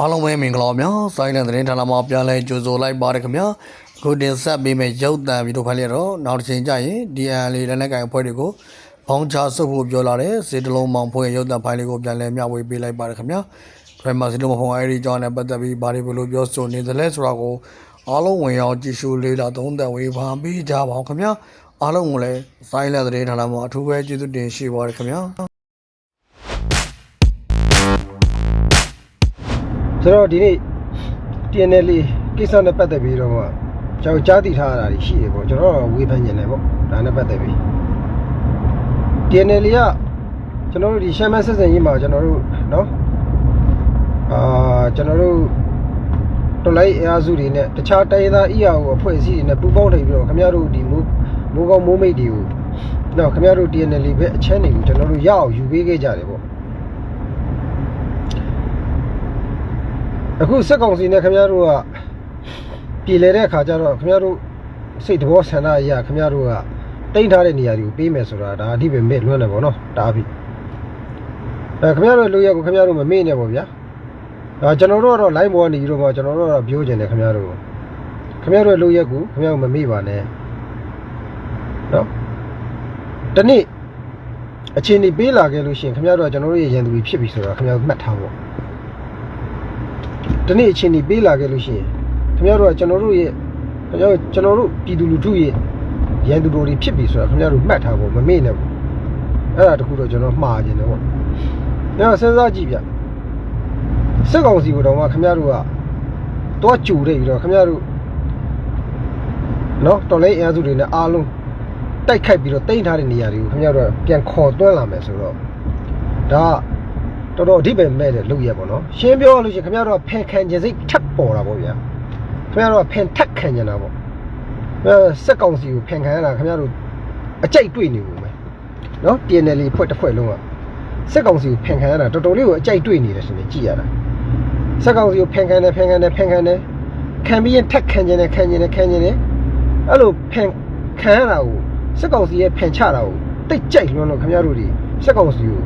အားလုံးပဲမင်္ဂလာပါဗျာစိုင်းတဲ့သတင်းဌာနမှာပြန်လဲကြိုဆိုလိုက်ပါတယ်ခင်ဗျာအခုတင်ဆက်ပေးမယ့်ရုပ်သံဗီဒီယိုဖိုင်လေးတော့နောက်တစ်ချိန်ကျရင် DN လေးလက်နက်ကိုင်အဖွဲ့တွေကိုဘောင်းချဆုပ်ဖို့ပြောလာတဲ့စေတလုံးမောင်ဖွဲ့ရုပ်သံဖိုင်လေးကိုပြန်လဲမျှဝေပေးလိုက်ပါတယ်ခင်ဗျာပထမစေတလုံးမောင်ဖွဲ့အဲဒီကြောင်းနဲ့ပတ်သက်ပြီးဘာတွေဘလို့ပြောဆိုနေသလဲဆိုတာကိုအားလုံးဝင်ရောက်ကြည့်ရှုလေ့လာသုံးသပ်ဝေဖန်ပေးကြပါအောင်ခင်ဗျာအားလုံးကိုလည်းစိုင်းတဲ့သတင်းဌာနမှာအထူးပဲကျေးဇူးတင်ရှိပါတယ်ခင်ဗျာ ဆိုတော့ဒီနေ့ TNL ကိစ္စနဲ့ပတ်သက်ပြီးတော့မှကျွန်တော်ကြားသိထားရတာရှိတယ်ပေါ့ကျွန်တော်တော့ဝေဖန်နေတယ်ပေါ့ဒါနဲ့ပတ်သက်ပြီး TNL ကကျွန်တော်တို့ဒီရှမ်းမဆက်စံရေးမှာကျွန်တော်တို့เนาะအာကျွန်တော်တို့တော်လိုက်အင်အားစုတွေနဲ့တခြားတိုင်းသား EAO အဖွဲ့အစည်းတွေနဲ့ပူးပေါင်းနေပြီးတော့ခင်ဗျားတို့ဒီမိုးမိုးကောင်းမိုးမိတ်တွေကိုတော့ခင်ဗျားတို့ TNL ပဲအချမ်းတွေကိုကျွန်တော်တို့ရအောင်ယူပေးခဲ့ကြတယ်ပေါ့ ့ အခုစက်ကောင်စီနဲ့ခင်ဗျားတို့ကပြည်လဲတဲ့အခါကျတော့ခင်ဗျားတို့စိတ်တဘောဆန္ဒအရာခင်ဗျားတို့ကတိမ့်ထားတဲ့နေရာတွေကိုပေးမယ်ဆိုတာဒါအဓိပ္ပာယ်မဲ့လွန်းတယ်ပေါ့နော်ဒါအဖြစ်အဲခင်ဗျားတို့လူရက်ကိုခင်ဗျားတို့မမေ့နဲ့ပေါ့ဗျာဒါကျွန်တော်တို့ကတော့ line ပေါ်ကနေပြီးတော့မှကျွန်တော်တို့ကတော့ပြောချင်တယ်ခင်ဗျားတို့ခင်ဗျားတို့လူရက်ကိုခင်ဗျားတို့မမေ့ပါနဲ့နော်တနေ့အချိန်ကြီးပေးလာခဲ့လို့ရှိရင်ခင်ဗျားတို့ကကျွန်တော်တို့ရဲ့ရန်သူတွေဖြစ်ပြီဆိုတာခင်ဗျားတို့မှတ်ထားဖို့ ဒီနေ့အချိန်ကြီးပေးလာခဲ့လို့ရှိရင်ခင်ဗျားတို့ကကျွန်တော်တို့ရဲ့ခင်ဗျားတို့ကျွန်တော်တို့ပြည်သူလူထုရဲ့ရန်သူတို့တွေဖြစ်ပြီဆိုတာခင်ဗျားတို့မှတ်ထားဖို့မမေ့နဲ့ဘူးအဲ့ဒါတခုတော့ကျွန်တော်မှားခြင်းတယ်ပေါ့ညစဉ်းစားကြည့်ဗျစစ်ကောင်စီကိုတော့မှခင်ဗျားတို့ကတော့ကြူတဲ့ပြီးတော့ခင်ဗျားတို့နော်တော်လေးအင်အားစုတွေနဲ့အားလုံးတိုက်ခိုက်ပြီးတော့တိမ့်ထားတဲ့နေရာတွေကိုခင်ဗျားတို့ကပြန်ခေါ်သွင်းလာမယ်ဆိုတော့ဒါက တော်တော်အဓိပ္ပာယ်မဲ့တဲ့လုပ်ရပေါ့နော်ရှင်းပြောလို့ရှိရင်ခင်ဗျားတို့ကဖန်ခံခြင်းစိတ်ထပ်ပေါ်တာပေါ့ဗျာခင်ဗျားတို့ကဖန်ထက်ခံကြတာပေါ့အဲစက်ကောင်စီကိုဖန်ခံရတာခင်ဗျားတို့အကြိုက်တွေ့နေဘူးမယ်နော် TNL ဖွဲ့တစ်ဖွဲ့လုံးကစက်ကောင်စီကိုဖန်ခံရတာတော်တော်လေးကိုအကြိုက်တွေ့နေတယ်ဆိုရင်ကြည့်ရတာစက်ကောင်စီကိုဖန်ခံတယ်ဖန်ခံတယ်ဖန်ခံတယ်ခံပြီးရင်ထက်ခံခြင်းနဲ့ခံခြင်းနဲ့ခံခြင်းနဲ့အဲ့လိုဖန်ခံရတာကိုစက်ကောင်စီရဲ့ဖန်ချတာကိုတိတ်ကြိုက်လွန်းလို့ခင်ဗျားတို့ဒီစက်ကောင်စီကို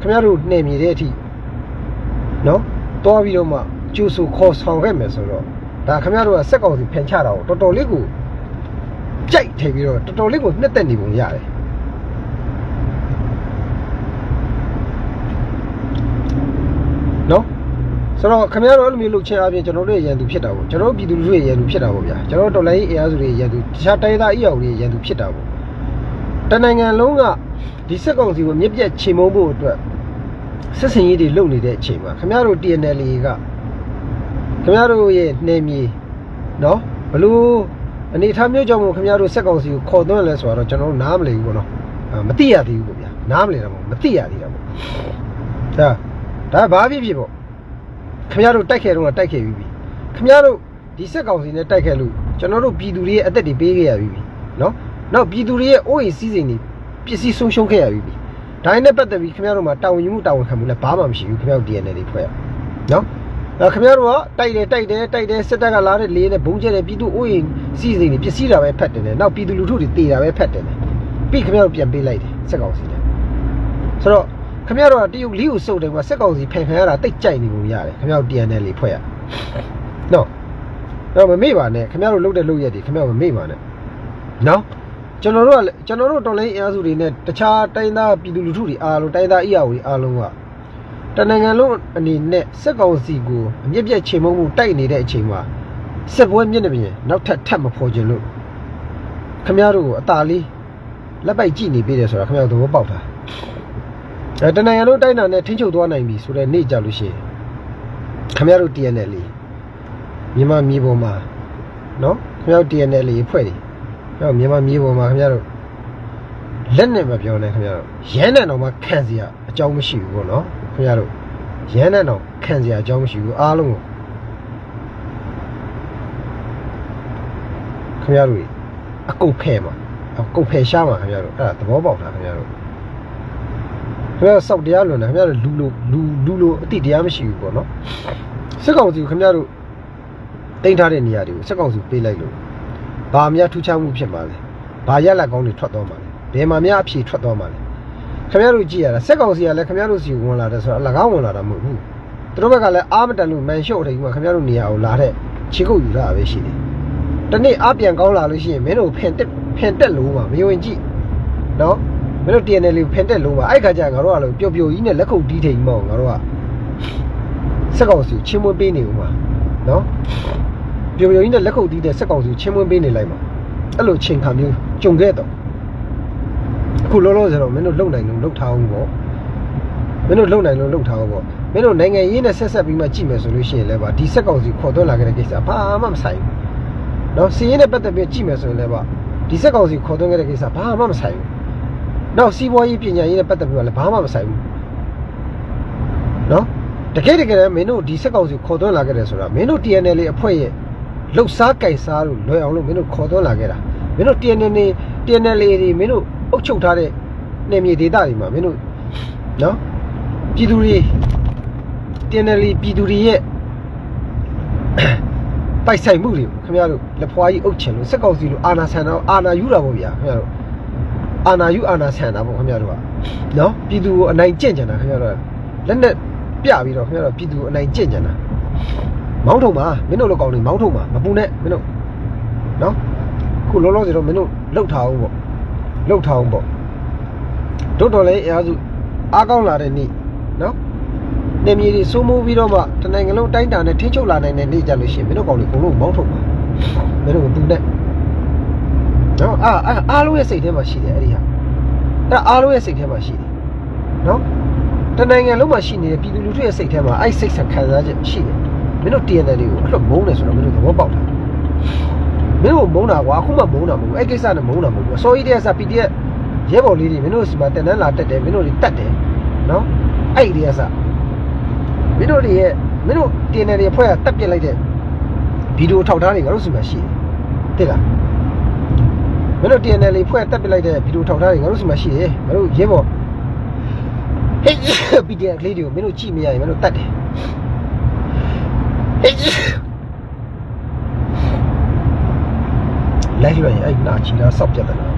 ခင်ဗျားတို့နှိမ်မြည်တဲ့အထိနော်တွားပြီးတော့မှကျူဆူခေါ်ဆောင်ခဲ့မယ်ဆိုတော့ဒါခင်ဗျားတို့ကစက်ကောင်စီဖန်ချတာကိုတော်တော်လေးကိုကြိုက်ထည့်ပြီးတော့တော်တော်လေးကိုနှစ်သက်နေပုံရတယ်နော်ဆိုတော့ခင်ဗျားတို့အဲ့လိုမျိုးလုပ်ချင်အပြင်ကျွန်တော်တို့ရဲ့ရန်သူဖြစ်တာပေါ့ကျွန်တော်တို့ပြည်သူလူထုရဲ့ရန်သူဖြစ်တာပေါ့ဗျာကျွန်တော်တို့တော်လိုင်းအင်အားစုတွေရဲ့ရန်သူတခြားတိုင်းသားအီအောင်တွေရဲ့ရန်သူဖြစ်တာပေါ့တနိုင်ငံလုံးက ဒီစက်ကောင်စီကိုမြစ်ပြတ်ချေမုန်းဖို့အတွက်စစ်စင်ရေးတွေလုပ်နေတဲ့အချိန်မှာခင်ဗျားတို့ TNL ကခင်ဗျားတို့ရဲ့နှဲမြေနော်ဘလို့အနေထားမျိုးကြောင့်မို့ခင်ဗျားတို့စက်ကောင်စီကိုခေါ်သွင်းလဲဆိုတော့ကျွန်တော်တို့နားမလည်ဘူးပေါ့နော်အာမသိရသေးဘူးပေါ့ဗျာနားမလည်တာပေါ့မသိရသေးတာပေါ့ဒါဒါဘာဖြစ်ဖြစ်ပေါ့ခင်ဗျားတို့တိုက်ခဲ့တော့တိုက်ခဲ့ပြီးပြီခင်ဗျားတို့ဒီစက်ကောင်စီနဲ့တိုက်ခဲ့လို့ကျွန်တော်တို့ပြည်သူတွေရဲ့အသက်တွေပေးခဲ့ရပြီးပြီနော်နောက်ပြည်သူတွေရဲ့အိုးအိမ်စီးစိမ်တွေ ပစ္စည်းဆုံးရှုံးခဲ့ရပြီးပြီဒါနဲ့ပတ်သက်ပြီးခင်ဗျားတို့မှာတာဝန်ယူမှုတာဝန်ခံမှုလည်းဘာမှမရှိဘူးခင်ဗျားတို့ DNA တွေဖွဲ့ရနော်အဲခင်ဗျားတို့ကတိုက်တယ်တိုက်တယ်တိုက်တယ်စစ်တပ်ကလာတဲ့လေနဲ့ဘုံကျဲတယ်ပြည်သူအိုးအိမ်စီးစိမ်တွေပစ္စည်းတာပဲဖတ်တယ်နဲ့နောက်ပြည်သူလူထုတွေတေတာပဲဖတ်တယ်နဲ့ပြီးခင်ဗျားတို့ပြန်ပေးလိုက်တယ်စက်ကောင်စီနဲ့ဆိုတော့ခင်ဗျားတို့ကတရုတ်လီကိုစုပ်တယ်ကစက်ကောင်စီဖန်ခံရတာတိတ်ကြိုက်နေပုံရတယ်ခင်ဗျားတို့ DNA တွေဖွဲ့ရနော်တော့မမေ့ပါနဲ့ခင်ဗျားတို့လုပ်တဲ့လုပ်ရက်တွေခင်ဗျားတို့မမေ့ပါနဲ့နော် ကျွန်တော်တို့ကလည်းကျွန်တော်တို့တော်လိုင်းအင်အားစုတွေနဲ့တခြားတိုင်းသားပြည်သူလူထုတွေအားလုံးတိုင်းသားအရာတွေအားလုံးကတနိုင်ငံလုံးအနေနဲ့စက်ကောင်စီကိုအမြင့်ပြတ်ချိန်မုံမှုတိုက်နေတဲ့အချိန်မှာစစ်ပွဲမြင့်နေပြင်နောက်ထပ်ထပ်မဖော်ခြင်းလို့ခမရတို့ကိုအသာလေးလက်ပိုက်ကြည့်နေပေးတယ်ဆိုတာခမရတို့သဘောပေါက်တာအဲတနိုင်ငံလုံးတိုင်းတာနဲ့ထင်းချုပ်သွားနိုင်ပြီဆိုတော့နေ့ကြလို့ရှိရင်ခမရတို့ TNL လေးမြန်မာမြေပေါ်မှာနော်ခမရတို့ TNL လေးဖွဲ့တယ် အဲ့တော့မြန်မာမြေပေါ်မှာခင်ဗျားတို့လက်နဲ့မပြောနဲ့ခင်ဗျားတို့ရမ်းနဲ့တော့မှခံစရာအကြောင်းမရှိဘူးပေါ့နော်ခင်ဗျားတို့ရမ်းနဲ့တော့ခံစရာအကြောင်းမရှိဘူးအားလုံးကိုခင်ဗျားတို့အကုန်ဖဲ့မှာအကုန်ဖဲ့ရှားမှာခင်ဗျားတို့အဲ့ဒါသဘောပေါက်တာခင်ဗျားတို့ခင်ဗျားတို့စောက်တရားလွန်တယ်ခင်ဗျားတို့လူလိုလူလူလိုအတိတရားမရှိဘူးပေါ့နော်စစ်ကောင်စီကိုခင်ဗျားတို့တင်ထားတဲ့နေရာတွေကိုစစ်ကောင်စီပေးလိုက်လို့ ဘာများထူးခြားမှုဖြစ်မှာလဲဘာရက်လက်ကောင်းတွေထွက်သွားမှာလဲဘယ်မှာများအဖြေထွက်သွားမှာလဲခင်ဗျားတို့ကြည့်ရတာစက်ကောင်စီကလည်းခင်ဗျားတို့စီဝင်လာတယ်ဆိုတော့အလကားဝင်လာတာမဟုတ်ဘူးသူတို့ဘက်ကလည်းအားမတန်လို့မန်ရှော့တယ်ကခင်ဗျားတို့နေရာကိုလာတဲ့ခြေကုပ်ယူတာပဲရှိတယ်တနေ့အားပြန်ကောင်းလာလို့ရှိရင်မင်းတို့ဖင်တက်ဖင်တက်လို့ပါမယုံကြည်နော်မင်းတို့ TNL လေးဖင်တက်လို့ပါအဲ့ခါကျငါတို့ကလည်းပျော်ပျော်ကြီးနဲ့လက်ခုပ်တီးထိန်မအောင်ငါတို့ကစက်ကောင်စီချင်းမွေးပေးနေဦးမှာနော် ပျော်ပျော်ကြီးနဲ့လက်ခုပ်တီးတဲ့စက်ကောင်စီချင်းမွေးပေးနေလိုက်မှာအဲ့လိုချိန်ခါမျိုးကြုံခဲ့တော့အခုလောလောဆယ်တော့မင်းတို့လုံနိုင်လို့လုံထားအောင်ပေါ့မင်းတို့လုံနိုင်လို့လုံထားအောင်ပေါ့မင်းတို့နိုင်ငံရေးနဲ့ဆက်ဆက်ပြီးမှကြည့်မယ်ဆိုလို့ရှိရင်လည်းပါဒီစက်ကောင်စီခေါ်သွင်းလာခဲ့တဲ့ကိစ္စဘာမှမဆိုင်ဘူးနော်စီးရင်နဲ့ပတ်သက်ပြီးကြည့်မယ်ဆိုရင်လည်းပါဒီစက်ကောင်စီခေါ်သွင်းခဲ့တဲ့ကိစ္စဘာမှမဆိုင်ဘူးနောက်စီးပွားရေးပညာရေးနဲ့ပတ်သက်ပြီးလည်းဘာမှမဆိုင်ဘူးနော်တကယ်တကယ်လည်းမင်းတို့ဒီစက်ကောင်စီခေါ်သွင်းလာခဲ့တယ်ဆိုတာမင်းတို့ TNL အဖွဲ့ရဲ့ လှုပ်ရှားကြိုက်စားလို့လွယ်အောင်လို့မင်းတို့ခေါ်သွင်းလာခဲ့တာမင်းတို့ TNL TNL တွေမင်းတို့အုပ်ချုပ်ထားတဲ့နေမြေဒေသတွေမှာမင်းတို့နော်ပြည်သူတွေ TNL ပြည်သူတွေရဲ့ပိုက်ဆိုင်မှုတွေကိုခင်ဗျားတို့လက်ဖွားကြီးအုပ်ချင်လို့စက်ကောက်စီလို့အာနာဆန်တော့အာနာယူတာပေါ့ဗျာခင်ဗျားတို့အာနာယူအာနာဆန်တာပေါ့ခင်ဗျားတို့ကနော်ပြည်သူကိုအနိုင်ကျင့်ကြတာခင်ဗျားတို့ကလက်နဲ့ပြပြီးတော့ခင်ဗျားတို့ပြည်သူကိုအနိုင်ကျင့်ကြတာ မောင်းထုံပါမင်းတို့လိုကောင်းနေမောင်းထုံပါမပူနဲ့မင်းတို့နော်ခုလောလောဆယ်တော့မင်းတို့လှုပ်ထားအောင်ပေါ့လှုပ်ထားအောင်ပေါ့တို့တော်လည်းအားစုအားကောင်းလာတဲ့နေ့နော်နေမြေတွေစိုးမိုးပြီးတော့မှတနိုင်ငံလုံးတိုင်းတာနဲ့ထိချုပ်လာနိုင်တဲ့နေ့ကြလို့ရှိရင်မင်းတို့ကောင်လေးကိုလုံးမောင်းထုတ်ပါမင်းတို့ကတူတဲ့နော်အာအာအားလုံးရဲ့စိတ်ထဲမှာရှိတယ်အဲ့ဒီဟာဒါအားလုံးရဲ့စိတ်ထဲမှာရှိတယ်နော်တနိုင်ငံလုံးမှာရှိနေတဲ့ပြည်သူလူထုရဲ့စိတ်ထဲမှာအဲ့စိတ်ဆက်ခံစားချက်ရှိတယ် မင်းတို့ TNL တွေကိုအဲ့လိုမုန်းတယ်ဆိုတော့မင်းတို့သဘောပေါက်တာမင်းတို့မုန်းတာကွာအခုမှမုန်းတာမဟုတ်ဘူးအဲ့ကိစ္စနဲ့မုန်းတာမဟုတ်ဘူးအစိုးရတည်းကစ PDF ရဲဘော်လေးတွေမင်းတို့စီမှာတင်တန်းလာတက်တယ်မင်းတို့တွေတက်တယ်နော်အဲ့ဒီတည်းကစမင်းတို့တွေရဲ့မင်းတို့ TNL တွေဖွဲ့ကတက်ပြစ်လိုက်တဲ့ဗီဒီယိုထောက်ထားတွေငါတို့စီမှာရှိတယ်တိလားမင်းတို့ TNL တွေဖွဲ့တက်ပြစ်လိုက်တဲ့ဗီဒီယိုထောက်ထားတွေငါတို့စီမှာရှိတယ်ငါတို့ရဲဘော်ဟေး PDF ကလေးတွေကိုမင်းတို့ကြည့်မရရင်မင်းတို့တတ်တယ်ဟေး လိုက်လိုက်အဲ့နာချီလာဆော့ပြတ်တယ်နော်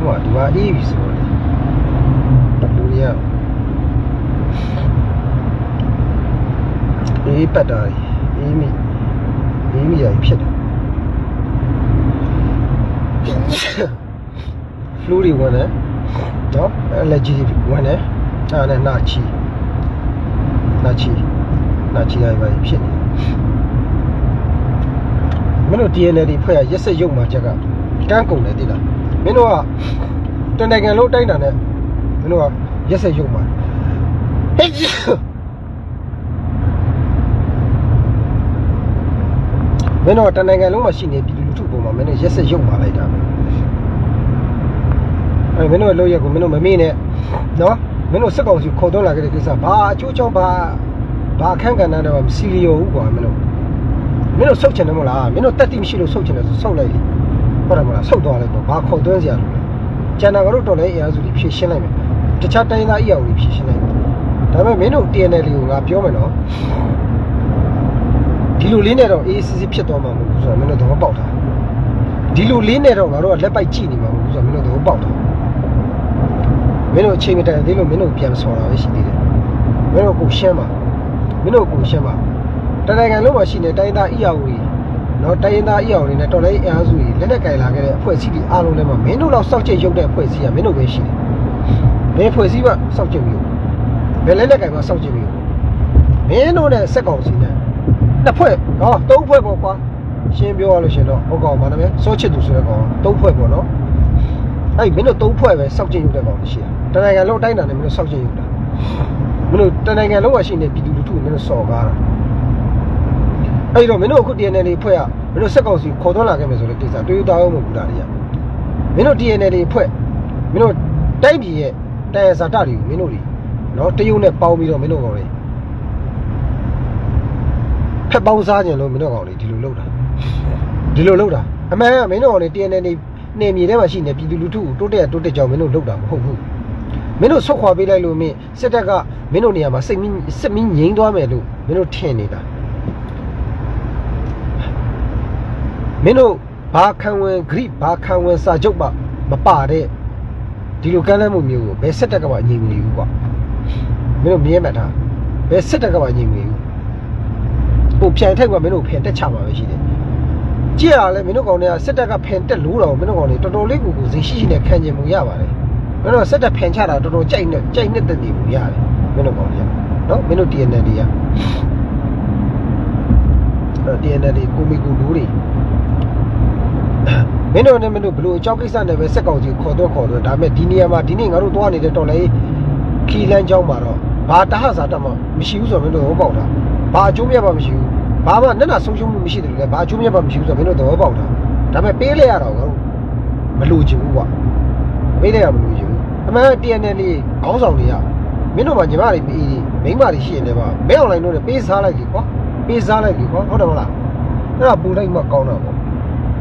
ဟိုကဒီဟာအေးပြီဆိုတော့တပူရအေးပတ်တာကြီးအေးမိအေးမိရဖြစ်တယ်ဖလူးတွေဝင်တယ်နော်အလက်ကြီးဝင်တယ်အဲ့ဒါနဲ့နာချီနာချီနာချီရပါဖြစ်နေ မင်းတို့ TNL တွေဖွဲ့ရရက်ဆက်ရုပ်မှာချက်ကကန်းကုန်တယ်တိလားမင်းတို့ကတန်နိုင်ငံလုံးတိုင်းတာနဲ့မင်းတို့ကရက်ဆက်ရုပ်မှာဟေးမင်းတို့တနိုင်ငံလုံးမှာရှိနေပြည်သူလူထုပုံမှာမင်းတို့ရက်ဆက်ရုပ်မာလိုက်တာပဲအဲမင်းတို့ရဲ့လောက်ရက်ကိုမင်းတို့မမေ့နဲ့နော်မင်းတို့စက်ကောင်စီခေါ်တော့လာခဲ့တဲ့ကိစ္စဘာအချိုးချောင်းဘာဘာအခန့်ကဏ္ဍတော့မစီလီယိုဘူးကွာမင်းတို့ မင်းတို့ဆုတ်ချင်တယ်မဟုတ်လားမင်းတို့တက်တိမရှိလို့ဆုတ်ချင်တယ်ဆိုဆုတ်လိုက်လေဟုတ်တယ်မလားဆုတ်သွားလိုက်တော့ဘာခေါ်သွင်းစရာလို့လဲကျန်တာကတော့တော်လဲအင်အားစုတွေဖြည့်ရှင်းလိုက်မယ်တခြားတိုင်းသားအီအောင်တွေဖြည့်ရှင်းလိုက်မယ်ဒါပေမဲ့မင်းတို့ TNL ကိုငါပြောမယ်နော်ဒီလိုလေးနဲ့တော့အေးစစ်စစ်ဖြစ်သွားမှာမဟုတ်ဘူးဆိုတော့မင်းတို့သဘောပေါက်တာဒီလိုလေးနဲ့တော့ငါတို့ကလက်ပိုက်ကြည့်နေမှာမဟုတ်ဘူးဆိုတော့မင်းတို့သဘောပေါက်တာမင်းတို့အချိန်မတန်သေးလို့မင်းတို့ပြန်ဆော်တာပဲရှိသေးတယ်မင်းတို့ကိုရှင်းပါမင်းတို့ကိုရှင်းပါ တနိုင်ငံလုံးမှာရှိနေတိုင်းသားအီယာဝီနော်တိုင်းသားအီယာဝီနဲ့တော်လိုက်အင်အားစုကြီးလက်နက်ကင်လာခဲ့တဲ့အဖွဲ့အစည်းတွေအားလုံးထဲမှာမင်းတို့လောက်စောက်ချက်ရုပ်တဲ့အဖွဲ့အစည်းကမင်းတို့ပဲရှိတယ်ဘယ်အဖွဲ့အစည်းမှစောက်ချက်မရုပ်ဘယ်လက်နက်ကင်မှစောက်ချက်မရုပ်မင်းတို့နဲ့စက်ကောင်စီနဲ့နှစ်ဖွဲ့နော်သုံးဖွဲ့ပေါ့ကွာရှင်းပြောရလို့ရှင်တော့ဟုတ်ကောင်ပါနာမည်စောချစ်သူဆိုတဲ့ကောင်သုံးဖွဲ့ပေါ့နော်အဲ့မင်းတို့သုံးဖွဲ့ပဲစောက်ကျင်ရုပ်တဲ့ကောင်ရှိတာတနိုင်ငံလုံးတိုင်းတာနဲ့မင်းတို့စောက်ကျင်ရုပ်တာမင်းတို့တနိုင်ငံလုံးကရှိနေပြည်သူလူထုမင်းတို့စော်ကားတာ အဲ့တော့မင်းတို့အခု TNL တွေဖွဲ့ရမင်းတို့စက်ကောင်စီခေါ်သွင်းလာခဲ့မယ်ဆိုတဲ့ကိစ္စတွေးတောင်းမဟုတ်ဘူးလားတွေကမင်းတို့ TNL တွေဖွဲ့မင်းတို့တိုက်ပြည်ရဲ့တန်ရဇာတတွေကိုမင်းတို့တွေနော်တရုတ်နဲ့ပေါင်းပြီးတော့မင်းတို့ကောင်တွေဖက်ပေါင်းစားခြင်းလို့မင်းတို့ကောင်လေးဒီလိုလုပ်တာဒီလိုလုပ်တာအမှန်ကမင်းတို့ကောင်လေး TNL နေနေမြေထဲမှာရှိနေပြည်သူလူထုကိုတိုးတက်တိုးတက်ကြောင်မင်းတို့လုပ်တာမဟုတ်ဘူးမင်းတို့ဆုတ်ခွာပေးလိုက်လို့မင်းစစ်တပ်ကမင်းတို့နေရာမှာစိတ်မင်းစစ်မင်းငြိမ်းသွားမယ်လို့မင်းတို့ထင်နေတာ မင်းတို့ဘာခံဝင်ဂရိဘာခံဝင်စာချုပ်မှမပါတဲ့ဒီလိုကမ်းလှမ်းမှုမျိုးကိုဘယ်စစ်တပ်ကမှငြိမ်မနေဘူးကွာမင်းတို့မြင်မှတ်တာဘယ်စစ်တပ်ကမှငြိမ်မနေဘူးဟိုပြန်ထိုက်ကမင်းတို့ဖင်တက်ချမှာပဲရှိတယ်ကြည့်ရလဲမင်းတို့ကောင်တွေကစစ်တပ်ကဖင်တက်လို့တော့မင်းတို့ကောင်တွေတော်တော်လေးကိုကိုဈေးရှိရှိနဲ့ခံကျင်မှုရပါတယ်မင်းတို့စစ်တပ်ဖင်ချတာတော်တော်ကြိုက်နေကြိုက်နေတဲ့နေမှုရတယ်မင်းတို့ကောင်တွေကနော်မင်းတို့ TNL တွေကအဲ့ TNL တွေကိုမီကူလူတွေမင်းတို့နဲ့မင်းတို့ဘလို့အကြောက်ကိစ္စနဲ့ပဲစက်ကောင်ကြီးခေါ်တော့ခေါ်တော့ဒါပေမဲ့ဒီနေရာမှာဒီနေ့ငါတို့သွားနေတဲ့တော်လေးခီလန်းကျောင်းမှာတော့ဘာတဟဇာတမမရှိဘူးဆိုတော့မင်းတို့သဘောပေါက်တာဘာအကျိုးမြတ်မှမရှိဘူးဘာမှနဲ့နာဆုံးရှုံးမှုမရှိတယ်လေဘာအကျိုးမြတ်မှမရှိဘူးဆိုတော့မင်းတို့သဘောပေါက်တာဒါပေမဲ့ပေးလိုက်ရတော့ငါတို့မလိုချင်ဘူးကွာပေးလိုက်ရမလိုချင်ဘူးအမှန် TNL လေးခေါင်းဆောင်တွေကမင်းတို့မှာညီမတွေမိမိန်းမတွေရှိရင်လည်းပါမင်းအွန်လိုင်းတို့နဲ့ပေးစားလိုက်ပြီကွာ ပေးစားလိုက်ပြီကွာဟုတ်တယ်မလားအဲ့ဒါပူလိုက်မှကောင်းတာပေါ့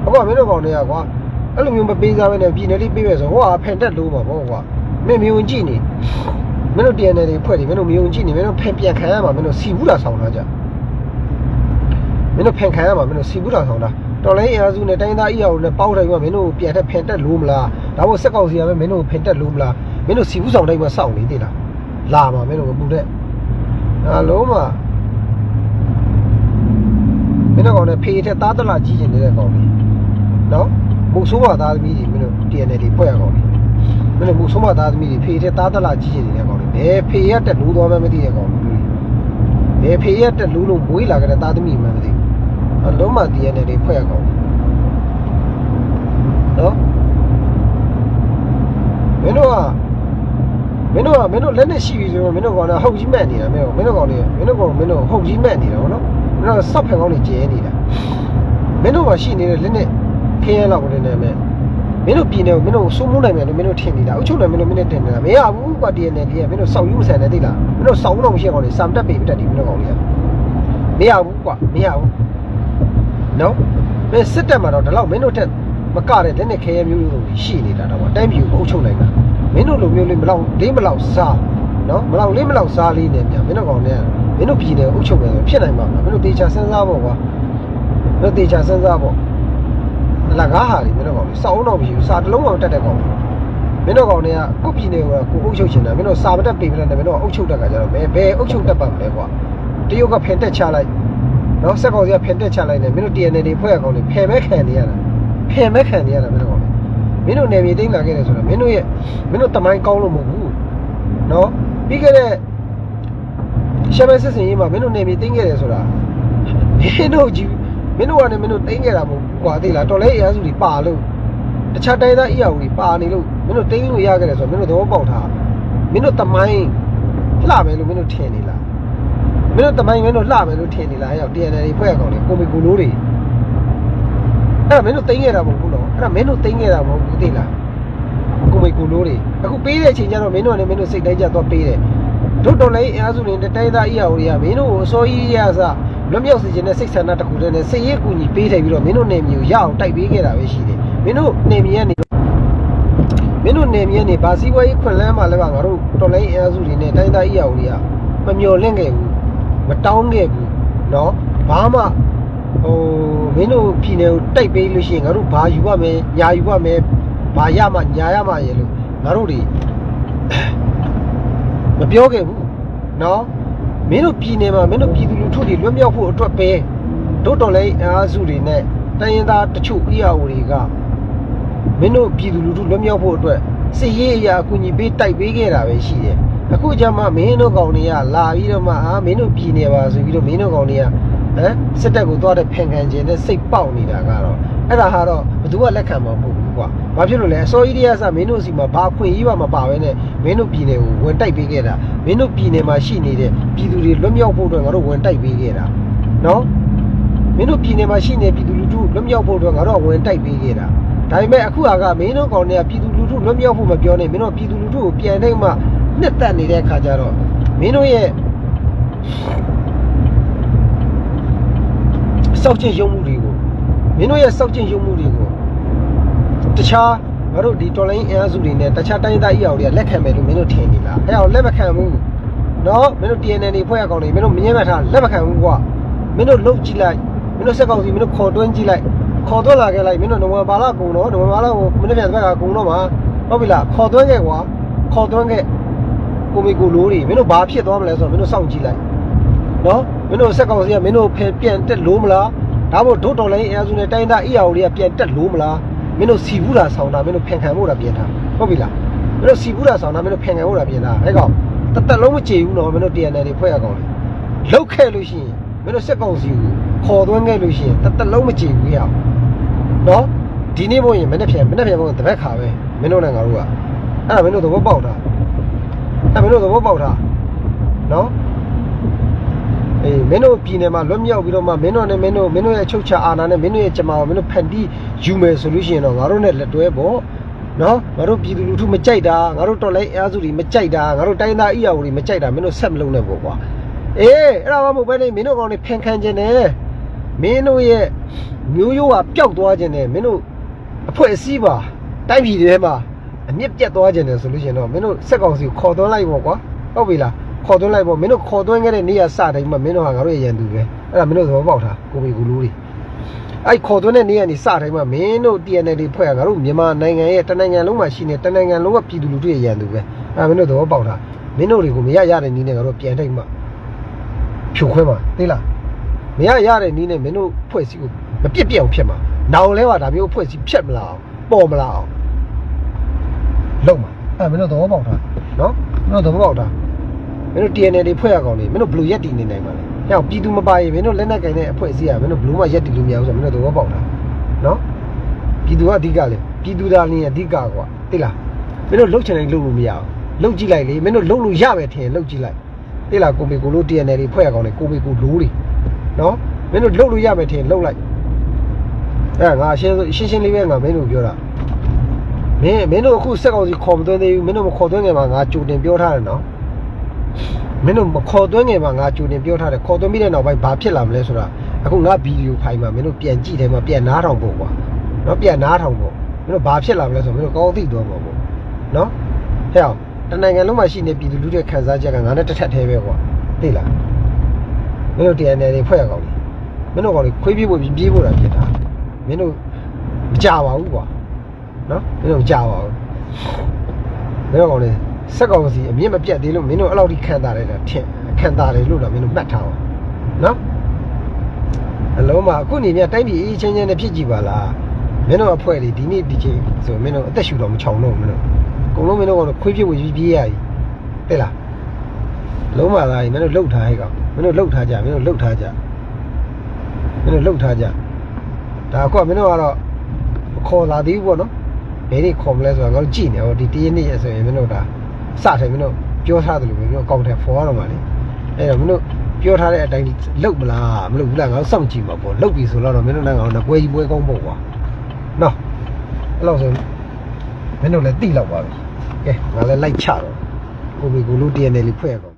အခုကမင်းတို့ကောင်တွေကကွာအဲ့လိုမျိုးမပေးစားဘဲနဲ့ပြည်နယ်လေးပေးပဲဆိုဟိုကဖန်တက်လို့မှာပေါ့ကွာမင်းမြုံကြည့်နေမင်းတို့ TNL တွေဖွဲ့တယ်မင်းတို့မြုံကြည့်နေမင်းတို့ဖန်ပြန်ခံရမှာမင်းတို့စီဘူးတာဆောင်လာကြမင်းတို့ဖန်ခံရမှာမင်းတို့စီဘူးတာဆောင်လာတော်လိုင်းအင်အားစုနဲ့တိုင်းသားအီအောင်နဲ့ပေါက်တယ်ကွာမင်းတို့ပြန်တက်ဖန်တက်လို့မလားဒါမို့စက်ကောင်စီကပဲမင်းတို့ဖန်တက်လို့မလားမင်းတို့စီဘူးဆောင်တိုင်းမှာစောင့်နေသေးလားလာမှာမင်းတို့မပူတဲ့အလုံးမှာ မင်းတို့ကောင်နဲ့ဖေးတဲ့သားတလာကြီးကျင်နေတဲ့ကောင်လေးနော်မုတ်ဆိုးမသားသမီးတွေမင်းတို့ TNL တွေဖွဲ့ရကောင်လေမင်းတို့မုတ်ဆိုးမသားသမီးတွေဖေးတဲ့သားတလာကြီးကြီးနေတဲ့ကောင်လေဘယ်ဖေးရတက်လူသွားမှမသိတဲ့ကောင်လေဘယ်ဖေးရတက်လူလို့မွေးလာကြတဲ့သားသမီးမှမသိဘူးအလုံးမ TNL တွေဖွဲ့ရကောင်နော်မင်းတို့ကမင်းတို့ကမင်းတို့လက်နဲ့ရှိပြီဆိုတော့မင်းတို့ကောင်ကဟုတ်ကြီးမှတ်နေတာမင်းတို့မင်းတို့ကောင်တွေမင်းတို့ကောင်မင်းတို့ဟုတ်ကြီးမှတ်နေတာဗောနော် မင်းတို့ဆော့ဖက်ကောင်တွေကျဲနေတာမင်းတို့မှာရှိနေတဲ့လက်နဲ့ခင်းရလောက်နေနေမယ်မင်းတို့ပြည်နေကိုမင်းတို့စိုးမိုးနိုင်မယ်လို့မင်းတို့ထင်နေတာအုပ်ချုပ်နိုင်မယ်လို့မင်းတို့ထင်နေတာမရဘူးကွာ DNA ဒီကမင်းတို့စောက်ယူမဆန်နဲ့သိလားမင်းတို့စောက်လို့မရှိကောင်လေစံတက်ပေပြတက်ဒီမင်းတို့ကောင်လေးကမရဘူးကွာမရဘူးနော်မင်းစစ်တက်မှာတော့ဒီလောက်မင်းတို့ထက်မကတဲ့လက်နဲ့ခဲရမျိုးမျိုးရှိနေတာတော့အတိုင်းပြည်ကိုအုပ်ချုပ်နိုင်တာမင်းတို့လိုမျိုးလေးမလောက်လေးမလောက်စားနော်မလောက်လေးမလောက်စားလေးနဲ့မြန်မင်းတို့ကောင်လေးက မင်းတို့ပြည်နေအုပ်ချုပ်မယ်ဖြစ်နိုင်မှာမလားမင်းတို့တေချာစဉ်းစားဖို့ကွာတို့တေချာစဉ်းစားပေါ့လကားဟာတွေမင်းတို့ကောင်စောင်းတော့မရှိဘူးစာတစ်လုံးအောင်တက်တဲ့ကောင်မင်းတို့ကောင်တွေကကုတ်ပြည်နေကကိုအုပ်ချုပ်ချင်တာမင်းတို့စာမတက်ပေပြတယ်မင်းတို့အုပ်ချုပ်တက်ကကြတော့ဘယ်ဘယ်အုပ်ချုပ်တက်ပါမလဲကွာတရုတ်ကဖင်တက်ချလိုက်နော်စက်ကောင်စီကဖင်တက်ချလိုက်နေမင်းတို့ TNL တွေဖွဲ့ရကောင်တွေဖယ်မဲခံနေရတာဖယ်မဲခံနေရတာမင်းတို့ကောင်မင်းတို့နေမြေသိမ်းလာခဲ့တယ်ဆိုတော့မင်းတို့ရဲ့မင်းတို့တမိုင်းကောင်းလို့မဟုတ်ဘူးနော်ပြီးခဲ့တဲ့ ရှမ်းမဲစစ်စင်ရေးမှာမင်းတို့နေမြေသိမ်းခဲ့တယ်ဆိုတာမင်းတို့ကြီးမင်းတို့ကလည်းမင်းတို့တင်းခဲ့တာမဟုတ်ဘူးကွာသိလားတော်လဲအရန်စုတွေပါလို့တခြားတိုင်းသားအရာတွေပါနေလို့မင်းတို့တင်းလို့ရခဲ့တယ်ဆိုတော့မင်းတို့သဘောပေါက်တာမင်းတို့တမိုင်းလှမယ်လို့မင်းတို့ထင်နေလားမင်းတို့တမိုင်းမင်းတို့လှမယ်လို့ထင်နေလားအဲ့ရောက် TNL တွေဖွဲ့ရကောင်လေကိုမီကူလိုတွေအဲ့ဒါမင်းတို့တင်းခဲ့တာမဟုတ်ဘူးနော်အဲ့ဒါမင်းတို့တင်းခဲ့တာမဟုတ်ဘူးသိလားကိုမီကူလိုတွေအခုပေးတဲ့အချိန်ကျတော့မင်းတို့ကလည်းမင်းတို့စိတ်တိုင်းကျတော့ပေးတယ် တို့တော်လဲအရန်စုတွေတိုင်းသားအရာတွေကမင်းတို့ကိုအစိုးရရစားလွတ်မြောက်စေခြင်းနဲ့စိတ်ဆန္ဒတစ်ခုတည်းနဲ့စိတ်ရည်ကူညီပေးထိုင်ပြီးတော့မင်းတို့နေမျိုးရအောင်တိုက်ပေးခဲ့တာပဲရှိတယ်မင်းတို့နေမြေကနေမင်းတို့နေမြေကနေဗာစီဝဲခွန်လန်းမှာလည်းပါငါတို့တော်လိုင်းအင်အားစုတွေနဲ့တိုင်းသားအရာတွေကမမျော်လင့်ခဲ့ဘူးမတောင်းခဲ့ဘူးเนาะဘာမှဟိုမင်းတို့ပြည်နယ်ကိုတိုက်ပေးလို့ရှိရင်ငါတို့ဘာယူရမယ်ညာယူရမယ်ဘာရမှညာရမှရဲ့လို့ငါတို့တွေ မပြောခဲ့ဘူးနော်မင်းတို့ပြည်နယ်မှာမင်းတို့ပြည်သူလူထုတွေလွတ်မြောက်ဖို့အတွက်ပဲတို့တော်လည်းအားစုတွေနဲ့တိုင်းရင်းသားတချို့အရာဝတွေကမင်းတို့ပြည်သူလူထုလွတ်မြောက်ဖို့အတွက်စစ်ရေးအရာအကူအညီပေးတိုက်ပေးခဲ့တာပဲရှိတယ်အခုကျမှမင်းတို့ကောင်တွေကလာပြီးတော့မှအာမင်းတို့ပြည်နယ်ပါဆိုပြီးတော့မင်းတို့ကောင်တွေကဟမ်စစ်တပ်ကိုသွားတဲ့ဖန်ခံခြင်းနဲ့စိတ်ပေါက်နေတာကတော့အဲ့ဒါဟာတော့ဘယ်သူကလက်ခံမှာမဟုတ်ဘူး ကွာ။ဘာဖြစ်လို့လဲအစိုးရတရားစမင်းတို့စီမှာဘာခွင့်ကြီးမှမပါဘဲနဲ့မင်းတို့ပြည်နယ်ကိုဝင်တိုက်ပေးခဲ့တာမင်းတို့ပြည်နယ်မှာရှိနေတဲ့ပြည်သူတွေလွတ်မြောက်ဖို့အတွက်ငါတို့ဝင်တိုက်ပေးခဲ့တာနော်မင်းတို့ပြည်နယ်မှာရှိနေပြည်သူလူထုလွတ်မြောက်ဖို့အတွက်ငါတို့ဝင်တိုက်ပေးခဲ့တာဒါပေမဲ့အခုဟာကမင်းတို့ကောင်တွေကပြည်သူလူထုလွတ်မြောက်ဖို့မပြောနဲ့မင်းတို့ပြည်သူလူထုကိုပြန်နိုင်မှနှစ်သက်နေတဲ့အခါကျတော့မင်းတို့ရဲ့စောက်ချင်းရုံမှုတွေကိုမင်းတို့ရဲ့စောက်ချင်းရုံမှုတွေကို တခြားငါတို့ဒီတော်လိုင်းအင်အားစုတွေနဲ့တခြားတိုင်းသားအရာတွေကလက်ခံမယ်လို့မင်းတို့ထင်နေလားအဲ့အောင်လက်မခံဘူးနော်မင်းတို့ TNN တွေဖွဲ့ရကောင်တွေမင်းတို့မြင်မှတ်ထားလက်မခံဘူးကွာမင်းတို့လှုပ်ကြည့်လိုက်မင်းတို့စက်ကောင်စီမင်းတို့ခေါ်တွန်းကြည့်လိုက်ခေါ်တွန်းလာခဲ့လိုက်မင်းတို့နိုဝင်ဘာလကုန်တော့နိုဝင်ဘာလကိုမင်းတို့ပြန်ဘက်ကကုန်တော့မှာဟုတ်ပြီလားခေါ်တွန်းခဲ့ကွာခေါ်တွန်းခဲ့ကိုမီကိုလိုးတွေမင်းတို့ဘာဖြစ်သွားမလဲဆိုတော့မင်းတို့စောင့်ကြည့်လိုက်နော်မင်းတို့စက်ကောင်စီကမင်းတို့ဖယ်ပြန်တက်လို့မလားဒါမို့ဒုတော်လိုင်းအဲအစုနဲ့တိုင်းသားအီယာအိုတွေကပြန်တက်လို့မလား မင်းတို့စီဘူးတာဆောင်းတာမင်းတို့ဖန်ခံဖို့တာပြန်တာဟုတ်ပြီလားမင်းတို့စီဘူးတာဆောင်းတာမင်းတို့ဖန်ခံဖို့တာပြန်တာအဲကောင်တသက်လုံးမကြည်ဘူးနော်မင်းတို့ TNL တွေဖွဲ့ရကောင်လေလောက်ခဲ့လို့ရှိရင်မင်းတို့စက်ကောင်စီကိုခေါ်သွင်းခဲ့လို့ရှိရင်တသက်လုံးမကြည်ဘူးရအောင်နော်ဒီနေ့မို့ရင်မနေ့ပြန်မနေ့ပြန်မို့တပတ်ခါပဲမင်းတို့နဲ့ငါတို့ကအဲ့ဒါမင်းတို့သဘောပေါက်တာအဲ့မင်းတို့သဘောပေါက်တာနော် အေးမင်းတို့ပြည်နယ်မှာလွတ်မြောက်ပြီးတော့မှမင်းတို့နဲ့မင်းတို့မင်းတို့ရဲ့အချုပ်ချာအာဏာနဲ့မင်းတို့ရဲ့ကြမ္မာကိုမင်းတို့ဖန်တီးယူမယ်ဆိုလို့ရှိရင်တော့ငါတို့နဲ့လက်တွဲပေါ့နော်ငါတို့ပြည်သူလူထုမကြိုက်တာငါတို့တော်လိုင်းအားစုတွေမကြိုက်တာငါတို့တိုင်းသားအီယာတွေမကြိုက်တာမင်းတို့ဆက်မလုပ်နဲ့ပေါ့ကွာအေးအဲ့ဒါမှမဟုတ်ပဲနေမင်းတို့ကောင်တွေဖန်ခံခြင်းနဲ့မင်းတို့ရဲ့မျိုးရိုးကပျောက်သွားခြင်းနဲ့မင်းတို့အဖွဲ့အစည်းပါတိုင်းပြည်တွေထဲမှာအမြင့်ပြတ်သွားခြင်းနဲ့ဆိုလို့ရှိရင်တော့မင်းတို့စက်ကောင်စီကိုခေါ်သွင်းလိုက်ပေါ့ကွာဟုတ်ပြီလား ခေါ်သွင်းလိုက်ပေါ့မင်းတို့ခေါ်သွင်းခဲ့တဲ့နေရာစတိုင်းမှာမင်းတို့ဟာငါတို့ရဲ့ရန်သူပဲအဲ့ဒါမင်းတို့သဘောပေါက်တာကိုပေကူလူတွေအဲ့ခေါ်သွင်းတဲ့နေရာနေစတိုင်းမှာမင်းတို့ TNL တွေဖွဲ့ရငါတို့မြန်မာနိုင်ငံရဲ့တနိုင်ငံလုံးမှာရှိနေတနိုင်ငံလုံးကပြည်သူလူထုရဲ့ရန်သူပဲအဲ့ဒါမင်းတို့သဘောပေါက်တာမင်းတို့တွေကိုမရရတဲ့နည်းနဲ့ငါတို့ပြန်ထိုက်မှဖြိုခွဲမှာသိလားမရရတဲ့နည်းနဲ့မင်းတို့ဖွဲ့စည်းကိုမပြစ်ပြစ်အောင်ဖြစ်မှာနောင်လဲပါဒါမျိုးဖွဲ့စည်းဖြတ်မလာအောင်ပေါ်မလာအောင်လုံးမှာအဲ့မင်းတို့သဘောပေါက်တာနော်မင်းတို့သဘောပေါက်တာ မင်းတို့ TNL တွေဖွဲ့ရကောင်လေမင်းတို့ဘလူရက်တည်နေနိုင်ပါလေ။ဟဲ့ပြည်သူမပါရင်မင်းတို့လက်နက်ကင်တဲ့အဖွဲ့အစည်းอ่ะမင်းတို့ဘလူးမရက်တည်လို့မရဘူးဆိုတော့မင်းတို့သဘောပေါက်တာ။နော်။ပြည်သူကအဓိကလေပြည်သူသားလင်းအဓိကကွာသိလား။မင်းတို့လှုပ်ချင်တိုင်းလှုပ်လို့မရအောင်။လှုပ်ကြည့်လိုက်လေမင်းတို့လှုပ်လို့ရပဲထင်လှုပ်ကြည့်လိုက်။သိလားကိုမေကိုလို့ TNL တွေဖွဲ့ရကောင်လေကိုမေကိုလိုးတွေနော်။မင်းတို့လှုပ်လို့ရပဲထင်လှုပ်လိုက်။အဲငါရှင်းရှင်းရှင်းလေးပဲငါမင်းတို့ပြောတာ။မင်းမင်းတို့အခုစက်ကောင်စီခေါ်မသွင်းသေးဘူးမင်းတို့မခေါ်သွင်းခင်မှာငါကြိုတင်ပြောထားတယ်နော်။ မင်းတို့မခေါ်သွင်းငယ်မှာငါကြိုတင်ပြောထားတယ်ခေါ်သွင်းပြီးတဲ့နောက်ပိုင်းဘာဖြစ်လာမလဲဆိုတာအခုငါဗီဒီယိုဖိုင်မှာမင်းတို့ပြန်ကြည့်တယ်မှာပြန်နားထောင်ဖို့ကွာနော်ပြန်နားထောင်ဖို့မင်းတို့ဘာဖြစ်လာမလဲဆိုတော့မင်းတို့ကောင်းသိသွားမှာပေါ့နော်ဟဲ့အောင်တနိုင်ငံလုံးမှာရှိနေပြည်သူလူထုရဲ့ခံစားချက်ကငါနဲ့တစ်ထက်သေးပဲကွာသိလားမင်းတို့ TNL တွေဖွဲ့ရကောင်းလေမင်းတို့ကောင်လေခွေးပြေးဖို့ပြေးဖို့တာဖြစ်တာမင်းတို့မကြပါဘူးကွာနော်မင်းတို့မကြပါဘူးမင်းတို့ကောင်လေ စက်ကောင်စီအမြင့်မပြတ်သေးလို့မင်းတို့အဲ့လောက်ထိခံတာတယ်ထင်ခံတာတယ်လို့တော့မင်းတို့မှတ်ထားအောင်နော်အလုံးမှာအခုနေမြတိုင်းပြည်အေးချင်းချင်းနဲ့ဖြစ်ကြည့်ပါလားမင်းတို့အဖွဲလေဒီနေ့ဒီချိန်ဆိုမင်းတို့အသက်ရှူတော့မချောင်တော့ဘူးမင်းတို့အကုန်လုံးမင်းတို့ကောင်ခွေးပြစ်ဝပြေးပြေးရည်တဲ့လားလုံးမသားကြီးမင်းတို့လှုပ်ထားဟဲ့ကောင်မင်းတို့လှုပ်ထားကြမင်းတို့လှုပ်ထားကြမင်းတို့လှုပ်ထားကြဒါအခုကမင်းတို့ကတော့မခေါ်လာသေးဘူးပေါ့နော်ဘယ်တွေခေါ်မလဲဆိုတော့ငါတို့ကြည့်နေဟောဒီတရက်နေ့ရဆိုရင်မင်းတို့ဒါ စတယ်မင်းတို့ပြောထားတယ်လို့မင်းတို့အကောင့်ထဲဖော်ရတော့မှာလေအဲ့တော့မင်းတို့ပြောထားတဲ့အတိုင်းလုတ်မလားမလုတ်ဘူးလားငါတို့စောင့်ကြည့်မှာပေါ့လုတ်ပြီဆိုတော့မင်းတို့လည်းငါတို့ပွဲကြီးပွဲကောင်းပေါ့ကွာနော်အဲ့လိုဆိုမင်းတို့လည်းတိလောက်ပါပြီကဲငါလည်းလိုက်ချတော့ကိုဘီကိုလို့ TNL လေးဖွဲ့ရကော